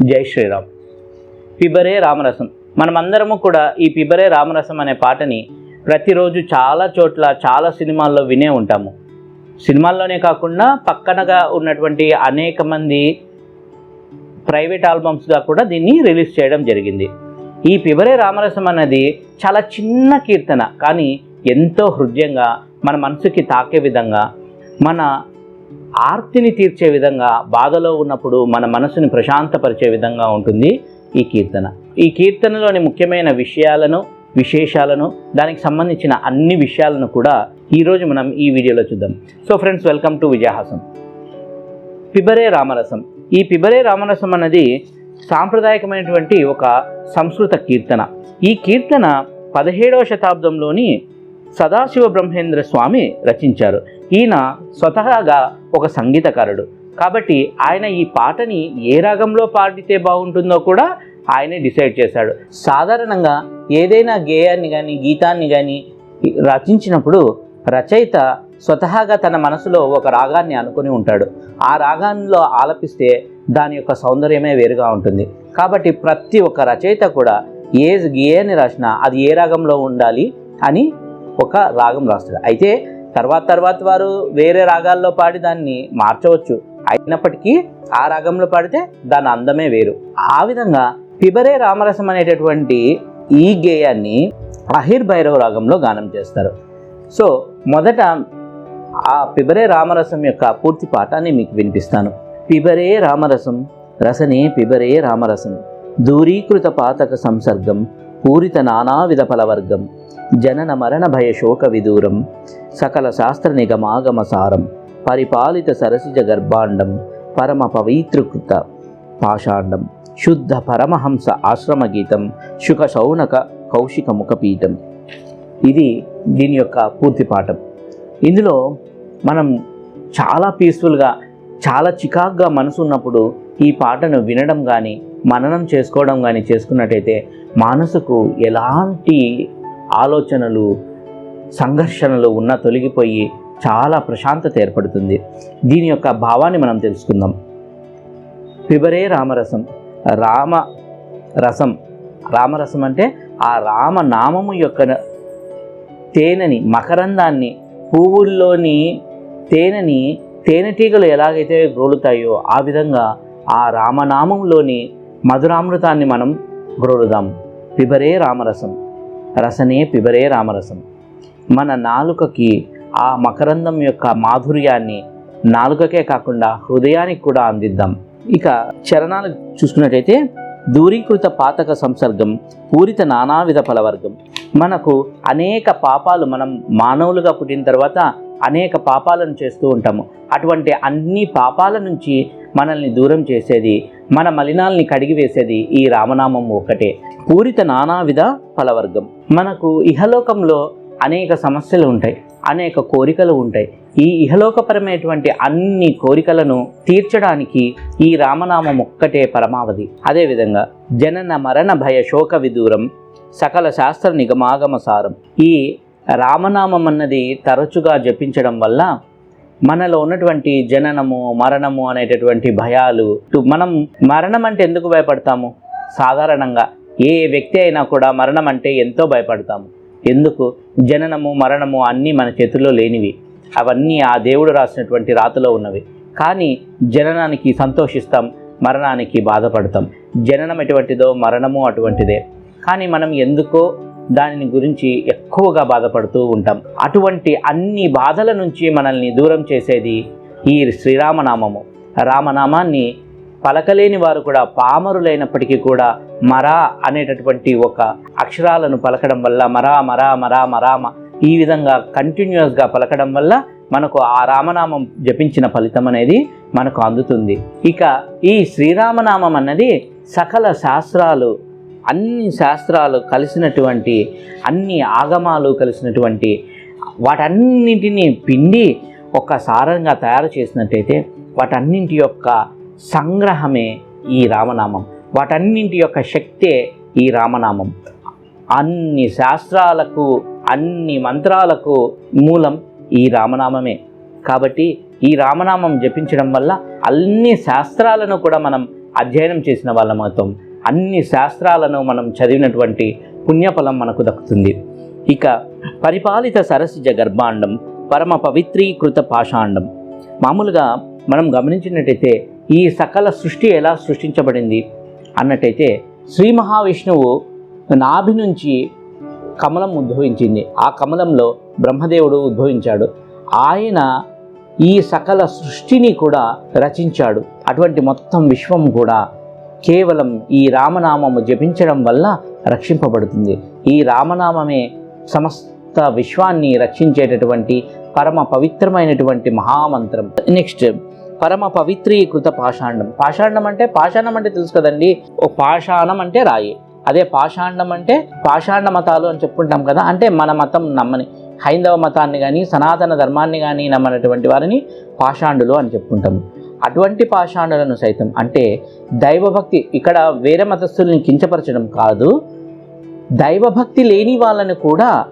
జై శ్రీరామ్. పిబరే రామరసం. మనమందరము కూడా ఈ పిబరే రామరసం అనే పాటని ప్రతిరోజు చాలా చోట్ల చాలా సినిమాల్లో వినే ఉంటాము. సినిమాల్లోనే కాకుండా పక్కనగా ఉన్నటువంటి అనేక మంది ప్రైవేట్ ఆల్బమ్స్గా కూడా దీన్ని రిలీజ్ చేయడం జరిగింది. ఈ పిబరే రామరసం అనేది చాలా చిన్న కీర్తన కానీ ఎంతో హృదయంగా మన మనసుకి తాకే విధంగా మన ఆర్తిని తీర్చే విధంగా బాధలో ఉన్నప్పుడు మన మనసుని ప్రశాంతపరిచే విధంగా ఉంటుంది ఈ కీర్తన. ఈ కీర్తనలోని ముఖ్యమైన విషయాలను విశేషాలను దానికి సంబంధించిన అన్ని విషయాలను కూడా ఈరోజు మనం ఈ వీడియోలో చూద్దాం. So friends welcome to Vijayahasam. పిబరే రామరసం. ఈ పిబరే రామరసం అన్నది సాంప్రదాయకమైనటువంటి ఒక సంస్కృత కీర్తన. ఈ కీర్తన పదిహేడవ శతాబ్దంలోని సదాశివ బ్రహ్మేంద్ర స్వామి రచించారు. ఈయన స్వతహాగా ఒక సంగీతకారుడు. కాబట్టి ఆయన ఈ పాటని ఏ రాగంలో పాడితే బాగుంటుందో కూడా ఆయనే డిసైడ్ చేశాడు. సాధారణంగా ఏదైనా గేయాన్ని కానీ గీతాన్ని కానీ రచించినప్పుడు రచయిత స్వతహాగా తన మనసులో ఒక రాగాన్ని అనుకుని ఉంటాడు. ఆ రాగాల్లో ఆలపిస్తే దాని యొక్క సౌందర్యమే వేరుగా ఉంటుంది. కాబట్టి ప్రతి ఒక్క రచయిత కూడా ఏ గేయాన్ని రాసినా అది ఏ రాగంలో ఉండాలి అని ఒక రాగం రాస్తాడు. అయితే తర్వాత తర్వాత వారు వేరే రాగాల్లో పాడి దాన్ని మార్చవచ్చు. అయినప్పటికీ ఆ రాగంలో పాడితే దాని అందమే వేరు. ఆ విధంగా పిబరే రామరసం అనేటటువంటి ఈ గేయాన్ని అహిర్ భైరవ రాగంలో గానం చేస్తారు. సో మొదట ఆ పిబరే రామరసం యొక్క పూర్తి పాఠాన్ని మీకు వినిపిస్తాను. పిబరే రామరసం రసనే పిబరే రామరసం దూరీకృత పాతక సంసర్గం పూరిత నానావిధ ఫలవర్గం జనన మరణ భయ శోక విదూరం సకల శాస్త్ర నిగమాగమ సారం పరిపాలిత సరసిజ గర్భాండం పరమ పవిత్రకృత పాషాండం శుద్ధ పరమహంస ఆశ్రమ గీతం శుక శౌనక కౌశిక ముఖపీఠం ఇది దీని యొక్క పూర్తి పాఠం. ఇందులో మనం చాలా పీస్ఫుల్గా చాలా చికాగ్గా మనసు ఉన్నప్పుడు ఈ పాటను వినడం కానీ మననం చేసుకోవడం కానీ చేసుకున్నట్టయితే మనసుకు ఎలాంటి ఆలోచనలు సంఘర్షణలు ఉన్నా తొలగిపోయి చాలా ప్రశాంతత ఏర్పడుతుంది. దీని యొక్క భావాన్ని మనం తెలుసుకుందాం. పిబరే రామరసం. రామ రసం. రామరసం అంటే ఆ రామనామము యొక్క తేనెని మకరందాన్ని పువ్వుల్లోని తేనెని తేనెటీగలు ఎలాగైతే రోలుతాయో ఆ విధంగా ఆ రామనామంలోని మధురామృతాన్ని మనం గ్రోలుదాం పిబరే రామరసం. రసనే పిబరే రామరసం. మన నాలుకకి ఆ మకరందం యొక్క మాధుర్యాన్ని నాలుకకే కాకుండా హృదయానికి కూడా అందిద్దాం. ఇక చరణాలు చూసుకున్నట్టయితే దూరీకృత పాతక సంసర్గం పూరిత నానావిధ ఫలవర్గం. మనకు అనేక పాపాలు మనం మానవులుగా పుట్టిన తర్వాత అనేక పాపాలను చేస్తూ ఉంటాము. అటువంటి అన్ని పాపాల నుంచి మనల్ని దూరం చేసేది మన మలినాల్ని కడిగివేసేది ఈ రామనామం ఒక్కటే. పూరిత నానావిధ ఫలవర్గం. మనకు ఇహలోకంలో అనేక సమస్యలు ఉంటాయి అనేక కోరికలు ఉంటాయి. ఈ ఇహలోకపరమైనటువంటి అన్ని కోరికలను తీర్చడానికి ఈ రామనామం ఒక్కటే పరమావధి. అదేవిధంగా జనన మరణ భయ శోక విదూరం సకల శాస్త్ర నిగమాగమ సారం. ఈ రామనామం అన్నది తరచుగా జపించడం వల్ల మనలో ఉన్నటువంటి జననము మరణము అనేటటువంటి భయాలు. మనం మరణం అంటే ఎందుకు భయపడతాము? సాధారణంగా ఏ వ్యక్తి అయినా కూడా మరణం అంటే ఎంతో భయపడతాము. ఎందుకు? జననము మరణము అన్నీ మన చేతుల్లో లేనివి. అవన్నీ ఆ దేవుడు రాసినటువంటి రాతలో ఉన్నవి. కానీ జననానికి సంతోషిస్తాం మరణానికి బాధపడతాం. జననం ఎటువంటిదో మరణము అటువంటిదే. కానీ మనం ఎందుకో దానిని గురించి ఎక్కువగా బాధపడుతూ ఉంటాం. అటువంటి అన్ని బాధల నుంచి మనల్ని దూరం చేసేది ఈ శ్రీరామనామము. రామనామాన్ని పలకలేని వారు కూడా పామరులైనప్పటికీ కూడా మరా అనేటటువంటి ఒక అక్షరాలను పలకడం వల్ల మరా మరా మరా మరామ ఈ విధంగా కంటిన్యూస్గా పలకడం వల్ల మనకు ఆ రామనామం జపించిన ఫలితం అనేది మనకు అందుతుంది. ఇక ఈ శ్రీరామనామం అన్నది సకల శాస్త్రాలు అన్ని శాస్త్రాలు కలిసినటువంటి అన్ని ఆగమాలు కలిసినటువంటి వాటన్నింటినీ పిండి ఒక సారంగా తయారు చేసినట్టయితే వాటన్నింటి యొక్క సంగ్రహమే ఈ రామనామం. వాటన్నింటి యొక్క శక్తే ఈ రామనామం. అన్ని శాస్త్రాలకు అన్ని మంత్రాలకు మూలం ఈ రామనామమే. కాబట్టి ఈ రామనామం జపించడం వల్ల అన్ని శాస్త్రాలను కూడా మనం అధ్యయనం చేసిన వాళ్ళం అవుతాం. అన్ని శాస్త్రాలను మనం చదివినటువంటి పుణ్యఫలం మనకు దక్కుతుంది. ఇక పరిపాలిత సరసిజ గర్భాండం పరమ పవిత్రీకృత పాషాండం. మామూలుగా మనం గమనించినట్టయితే ఈ సకల సృష్టి ఎలా సృష్టించబడింది అన్నట్టయితే శ్రీ మహావిష్ణువు నాభి నుంచి కమలం ఉద్భవించింది. ఆ కమలంలో బ్రహ్మదేవుడు ఉద్భవించాడు. ఆయన ఈ సకల సృష్టిని కూడా రచించాడు. అటువంటి మొత్తం విశ్వం కూడా కేవలం ఈ రామనామము జపించడం వల్ల రక్షింపబడుతుంది. ఈ రామనామమే సమస్త విశ్వాన్ని రక్షించేటటువంటి పరమ పవిత్రమైనటువంటి మహామంత్రం. నెక్స్ట్ పరమ పవిత్రీకృత పాషాండం. పాషాండం అంటే పాషాణం అంటే తెలుసు కదండి? ఓ పాషాణం అంటే రాయి. అదే పాషాండం అంటే పాషాండ మతాలు అని చెప్పుకుంటాం కదా అంటే మన మతం నమ్మని హైందవ మతాన్ని కానీ సనాతన ధర్మాన్ని కానీ నమ్మనటువంటి వారిని పాషాండులు అని చెప్పుకుంటాము. అటువంటి పాషాండులను సైతం అంటే దైవభక్తి ఇక్కడ వేరే మతస్థుల్ని కించపరచడం కాదు దైవభక్తి లేని వాళ్ళని కూడా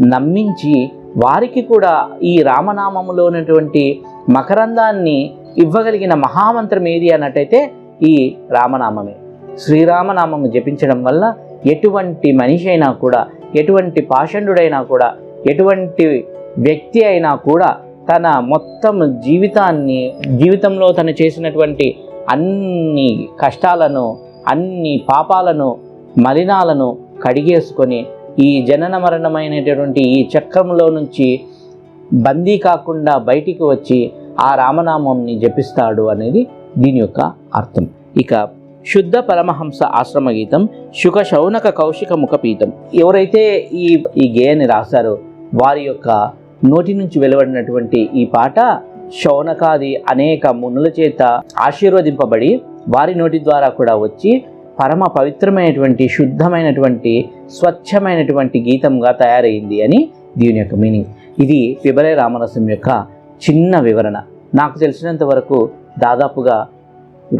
నమ్మించి వారికి కూడా ఈ రామనామములో ఉన్నటువంటి మకరందాన్ని ఇవ్వగలిగిన మహామంత్రం ఏది అన్నట్టయితే ఈ రామనామమే. శ్రీరామనామము జపించడం వల్ల ఎటువంటి మనిషి అయినా కూడా ఎటువంటి పాషండుడైనా కూడా ఎటువంటి వ్యక్తి అయినా కూడా తన మొత్తం జీవితాన్ని జీవితంలో తను చేసినటువంటి అన్ని కష్టాలను అన్ని పాపాలను మలినాలను కడిగేసుకొని ఈ జనన మరణమైనటువంటి ఈ చక్రంలో నుంచి బందీ కాకుండా బయటికి వచ్చి ఆ రామనామంని జపిస్తాడు అనేది దీని యొక్క అర్థం. ఇక శుద్ధ పరమహంస ఆశ్రమ గీతం శుక శౌనక కౌశిక ముఖపీతం ఎవరైతే ఈ ఈ గేయాన్ని రాశారో వారి యొక్క నోటి నుంచి వెలువడినటువంటి ఈ పాట శౌనకాది అనేక మునుల చేత ఆశీర్వదింపబడి వారి నోటి ద్వారా కూడా వచ్చి పరమ పవిత్రమైనటువంటి శుద్ధమైనటువంటి స్వచ్ఛమైనటువంటి గీతంగా తయారైంది అని దీని యొక్క మీనింగ్. ఇది పిబలే రామరసం యొక్క చిన్న వివరణ. నాకు తెలిసినంత వరకు దాదాపుగా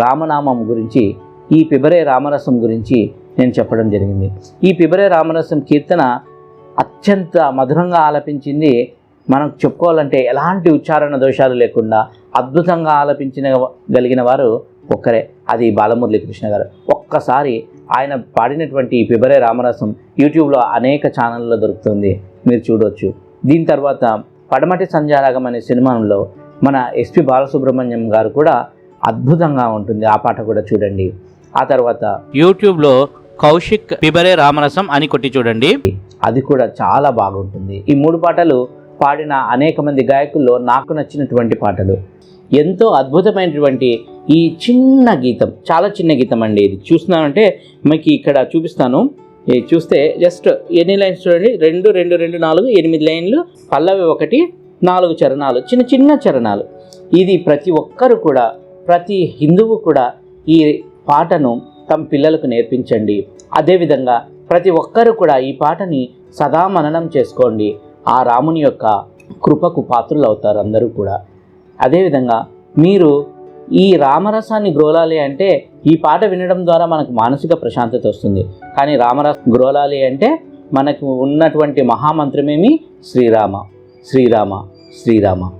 రామనామం గురించి ఈ పిబరే రామరసం గురించి నేను చెప్పడం జరిగింది. ఈ పిబరే రామరసం కీర్తన అత్యంత మధురంగా ఆలపించింది మనం చెప్పుకోవాలంటే ఎలాంటి ఉచ్చారణ దోషాలు లేకుండా అద్భుతంగా ఆలపించిన గలిగిన వారు ఒక్కరే. అది బాలమురళీ కృష్ణ గారు. ఒక్కసారి ఆయన పాడినటువంటి పిబరే రామరసం యూట్యూబ్లో అనేక ఛానళ్ళలో దొరుకుతుంది. మీరు చూడవచ్చు దీని తర్వాత పడమటి సంజారాగం అనే సినిమాలో మన ఎస్పి బాలసుబ్రహ్మణ్యం గారు కూడా అద్భుతంగా ఉంటుంది. ఆ పాట కూడా చూడండి. ఆ తర్వాత యూట్యూబ్లో కౌశిక్ పిబరే రామరసం అని కొట్టి చూడండి. అది కూడా చాలా బాగుంటుంది. ఈ మూడు పాటలు పాడిన అనేక మంది గాయకుల్లో నాకు నచ్చినటువంటి పాటలు. ఎంతో అద్భుతమైనటువంటి ఈ చిన్న గీతం చాలా చిన్న గీతం అండి ఇది. చూస్తున్నానంటే మీకు ఇక్కడ చూపిస్తాను. ఇది చూస్తే జస్ట్ ఎన్ని లైన్స్ చూడండి. రెండు రెండు రెండు నాలుగు ఎనిమిది లైన్లు పల్లవి ఒకటి నాలుగు చరణాలు చిన్న చిన్న చరణాలు. ఇది ప్రతి ఒక్కరు కూడా ప్రతి హిందువు కూడా ఈ పాటను తమ పిల్లలకు నేర్పించండి. అదేవిధంగా ప్రతి ఒక్కరు కూడా ఈ పాటని సదా మననం చేసుకోండి. ఆ రాముని యొక్క కృపకు పాత్రులు అవుతారు అందరూ కూడా. అదేవిధంగా మీరు ఈ రామరసాన్ని గ్రోలాలి అంటే ఈ పాట వినడం ద్వారా మనకు మానసిక ప్రశాంతత వస్తుంది. కానీ రామరస గ్రోలాలి అంటే మనకు ఉన్నటువంటి మహామంత్రమేమి? శ్రీరామ శ్రీరామ శ్రీరామ.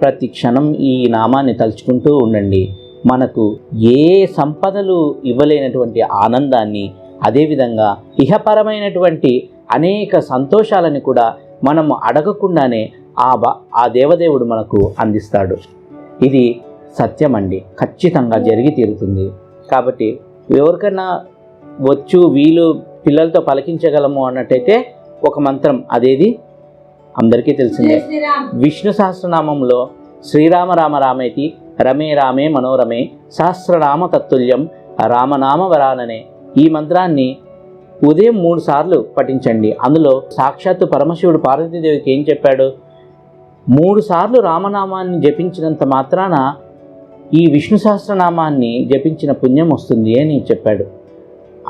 ప్రతి క్షణం ఈ నామాన్ని తలుచుకుంటూ ఉండండి. మనకు ఏ సంపదలు ఇవ్వలేనటువంటి ఆనందాన్ని అదేవిధంగా ఇహపరమైనటువంటి అనేక సంతోషాలని కూడా మనం అడగకుండానే ఆ బా ఆ దేవదేవుడు మనకు అందిస్తాడు. ఇది సత్యం అండి ఖచ్చితంగా జరిగి తీరుతుంది. కాబట్టి ఎవరికైనా వచ్చు వీలు పిల్లలతో పలికించగలము అన్నట్టయితే ఒక మంత్రం అదేది? అందరికీ తెలిసిందే. విష్ణు సహస్రనామంలో శ్రీరామ రామ రామేతి రమే రామే మనోరమే సహస్రనామ తత్తుల్యం రామనామ వరాననే ఈ మంత్రాన్ని ఉదయం మూడు సార్లు పఠించండి. అందులో సాక్షాత్తు పరమశివుడు పార్వతీదేవికి ఏం చెప్పాడు? మూడు సార్లు రామనామాన్ని జపించినంత మాత్రాన ఈ విష్ణు సహస్రనామాన్ని జపించిన పుణ్యం వస్తుంది అని చెప్పాడు.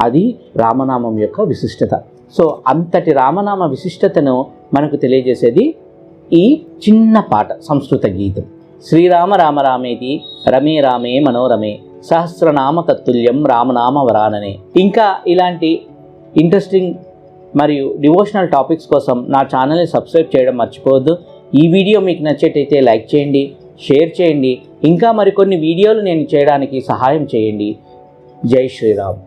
అది రామనామం యొక్క విశిష్టత. సో అంతటి రామనామ విశిష్టతను మనకు తెలియజేసేది ఈ చిన్న పాట సంస్కృత గీతం. శ్రీరామ రామ రామేతి రమే రామే మనోరమే సహస్రనామ తత్తుల్యం రామనామ వరాననే. ఇంకా ఇలాంటి ఇంట్రెస్టింగ్ మరియు డివోషనల్ టాపిక్స్ కోసం నా ఛానల్ని సబ్స్క్రైబ్ చేయడం మర్చిపోవద్దు. ఈ వీడియో మీకు నచ్చేటైతే లైక్ చేయండి షేర్ చేయండి ఇంకా మరికొన్ని వీడియోలు నేను చేయడానికి సహాయం చేయండి. జై శ్రీరామ్.